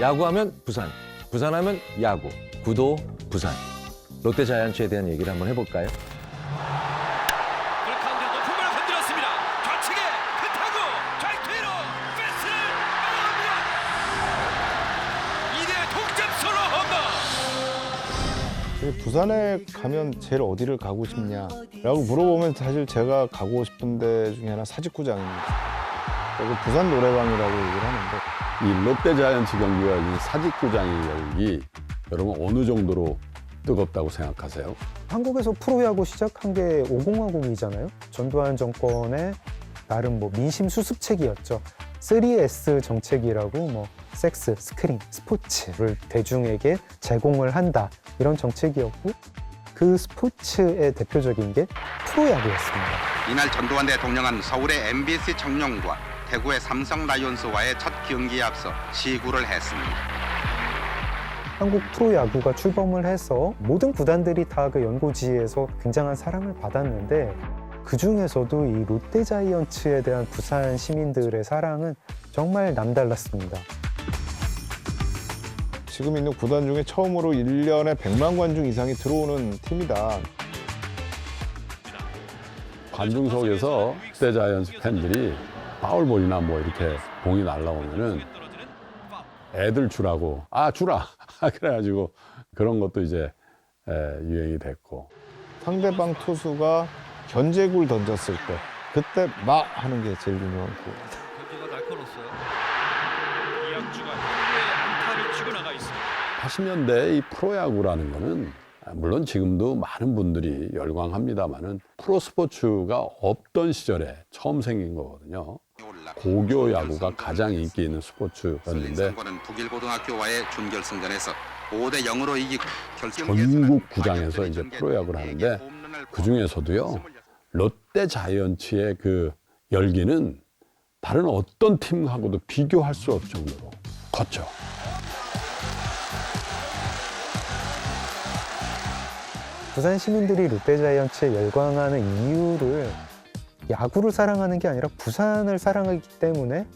야구하면 부산, 부산하면 야구, 구도 부산. 롯데 자이언츠에 대한 얘기를 한번 해볼까요? 불카운트 높은 걸 건드렸습니다. 좌측에 피타고 좌익퇴로 패스를 막아갑니다. 2대 동점 소로 홈런. 부산에 가면 제일 어디를 가고 싶냐라고 물어보면 사실 제가 가고 싶은 데 중에 하나 사직구장입니다. 그리고 부산 노래방이라고 얘기를 하는데 이 롯데 자이언츠 경기가 열린 사직구장이 열기 여러분 어느 정도로 뜨겁다고 생각하세요? 한국에서 프로야구 시작한 게 5050이잖아요. 전두환 정권의 나름 뭐 민심 수습책이었죠. 3S 정책이라고 뭐 섹스, 스크린, 스포츠를 대중에게 제공을 한다 이런 정책이었고 그 스포츠의 대표적인 게 프로야구였습니다. 이날 전두환 대통령은 서울의 MBC 청룡과 대구의 삼성 라이온스와의 첫 경기에 앞서 시구를 했습니다. 한국 프로야구가 출범을 해서 모든 구단들이 다 그 연고지에서 굉장한 사랑을 받았는데 그 중에서도 이 롯데 자이언츠에 대한 부산 시민들의 사랑은 정말 남달랐습니다. 지금 있는 구단 중에 처음으로 1년에 100만 관중 이상이 들어오는 팀이다. 관중석에서 롯데 자이언츠 팬들이 파울볼이나 뭐 이렇게 공이 날라오면은 애들 주라고 아 주라 그래가지고 그런 것도 이제 에, 유행이 됐고 상대방 투수가 견제구를 던졌을 때 그때 막 하는 게 제일 유명한 거. 경기가 날카로웠어요. 이학주가 현재 안타를 치고 나가 있습니다. 80년대 이 프로야구라는 거는 아, 물론 지금도 많은 분들이 열광합니다만은 프로 스포츠가 없던 시절에 처음 생긴 거거든요. 고교 야구가 가장 인기 있는 스포츠였는데 승부는 북일 고등학교와의 준결승전에서 5대 0으로 이기고 전국 구장에서 이제 프로 야구를 하는데 그 중에서도요 롯데 자이언츠의 그 열기는 다른 어떤 팀하고도 비교할 수 없을 정도로 컸죠. 부산 시민들이 롯데자이언츠에 열광하는 이유를 야구를 사랑하는 게 아니라 부산을 사랑하기 때문에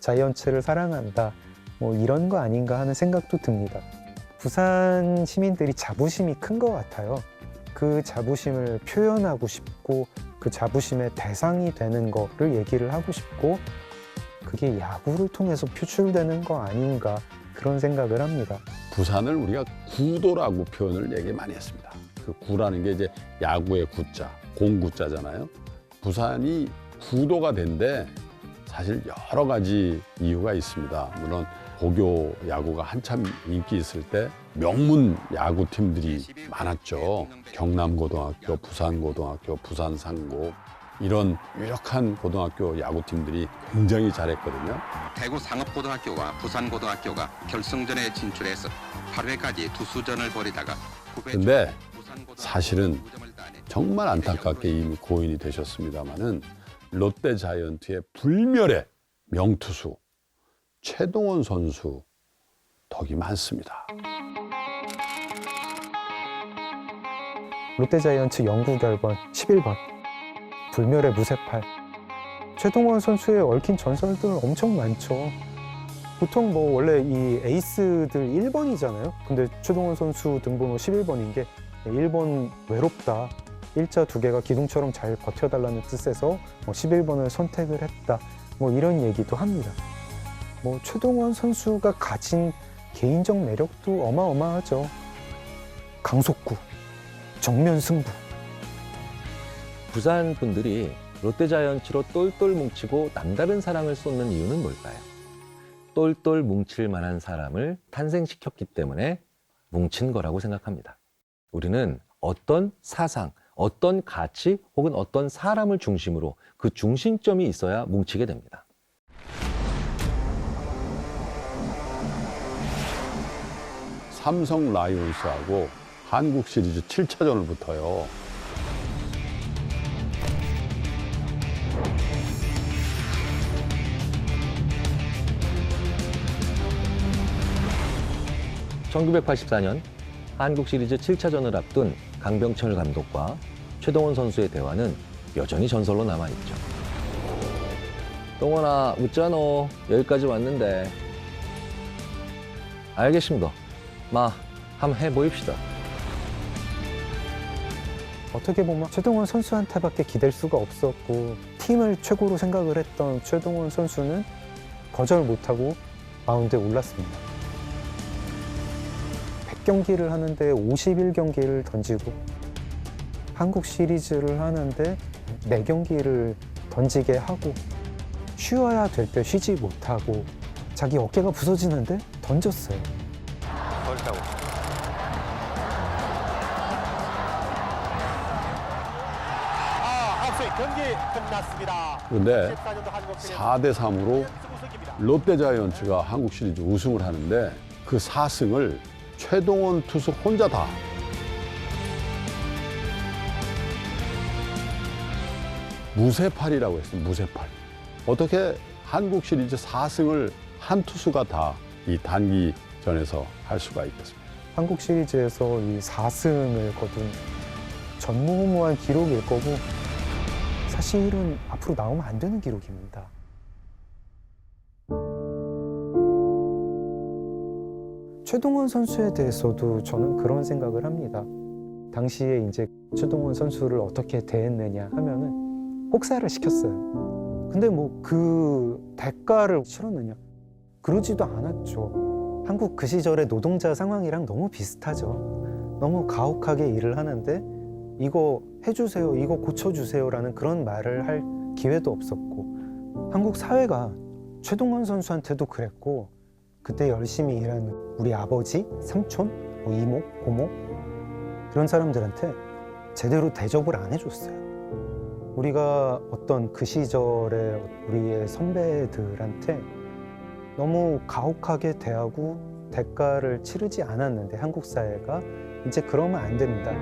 자이언츠를 사랑한다. 뭐 이런 거 아닌가 하는 생각도 듭니다. 부산 시민들이 자부심이 큰 것 같아요. 그 자부심을 표현하고 싶고 그 자부심의 대상이 되는 거를 얘기를 하고 싶고 그게 야구를 통해서 표출되는 거 아닌가 그런 생각을 합니다. 부산을 우리가 구도라고 표현을 얘기 많이 했습니다. 그 구라는 게 이제 야구의 구자, 공구자잖아요. 부산이 구도가 된데 사실 여러 가지 이유가 있습니다. 물론 고교 야구가 한참 인기 있을 때 명문 야구 팀들이 많았죠. 경남고등학교, 부산고등학교, 부산상고 이런 유력한 고등학교 야구 팀들이 굉장히 잘했거든요. 대구 상업고등학교와 부산고등학교가 결승전에 진출해서 8회까지 투수전을 벌이다가 근데 사실은 정말 안타깝게 이미 고인이 되셨습니다마는 롯데 자이언트의 불멸의 명투수 최동원 선수 덕이 많습니다. 롯데자이언츠 영구 결번 11번 불멸의 무쇠팔 최동원 선수의 얽힌 전설들 엄청 많죠. 보통 뭐 원래 이 에이스들 1번이잖아요. 근데 최동원 선수 등번호 11번인 게 1번 외롭다. 일자 두 개가 기둥처럼 잘 버텨달라는 뜻에서 뭐 11번을 선택을 했다. 뭐 이런 얘기도 합니다. 뭐 최동원 선수가 가진 개인적 매력도 어마어마하죠. 강속구, 정면 승부. 부산 분들이 롯데 자이언츠로 똘똘 뭉치고 남다른 사랑을 쏟는 이유는 뭘까요? 똘똘 뭉칠 만한 사람을 탄생시켰기 때문에 뭉친 거라고 생각합니다. 우리는 어떤 사상, 어떤 가치 혹은 어떤 사람을 중심으로 그 중심점이 있어야 뭉치게 됩니다. 삼성 라이온스하고 한국 시리즈 7차전을 붙어요. (1984년) 한국 시리즈 7차전을 앞둔 강병철 감독과 최동원 선수의 대화는 여전히 전설로 남아있죠. 동원아, 웃잖아. 여기까지 왔는데. 알겠습니다. 마, 한번 해보입시다. 어떻게 보면 최동원 선수한테밖에 기댈 수가 없었고 팀을 최고로 생각을 했던 최동원 선수는 거절 못하고 마운드에 올랐습니다. 100경기를 하는데 51경기를 던지고 한국 시리즈를 하는데 4경기를 던지게 하고 쉬어야 될 때 쉬지 못하고 자기 어깨가 부서지는데 던졌어요. 그런데 4대 3으로 롯데 자이언츠가 한국 시리즈 우승을 하는데 그 4승을 최동원 투수 혼자 다 무쇠팔이라고 했어요. 무쇠팔. 어떻게 한국 시리즈 4승을 한 투수가 다 이 단기전에서 할 수가 있겠습니까? 한국 시리즈에서 이 4승을 거둔 전무후무한 기록일 거고 사실은 앞으로 나오면 안 되는 기록입니다. 최동원 선수에 대해서도 저는 그런 생각을 합니다. 당시에 이제 최동원 선수를 어떻게 대했느냐 하면은 혹사를 시켰어요. 근데 뭐 그 대가를 치렀느냐? 그러지도 않았죠. 한국 그 시절의 노동자 상황이랑 너무 비슷하죠. 너무 가혹하게 일을 하는데 이거 해주세요, 이거 고쳐주세요라는 그런 말을 할 기회도 없었고 한국 사회가 최동원 선수한테도 그랬고 그때 열심히 일하는 우리 아버지, 삼촌, 뭐 이모, 고모 그런 사람들한테 제대로 대접을 안 해줬어요. 우리가 어떤 그 시절의 우리의 선배들한테 너무 가혹하게 대하고 대가를 치르지 않았는데 한국 사회가 이제 그러면 안 됩니다.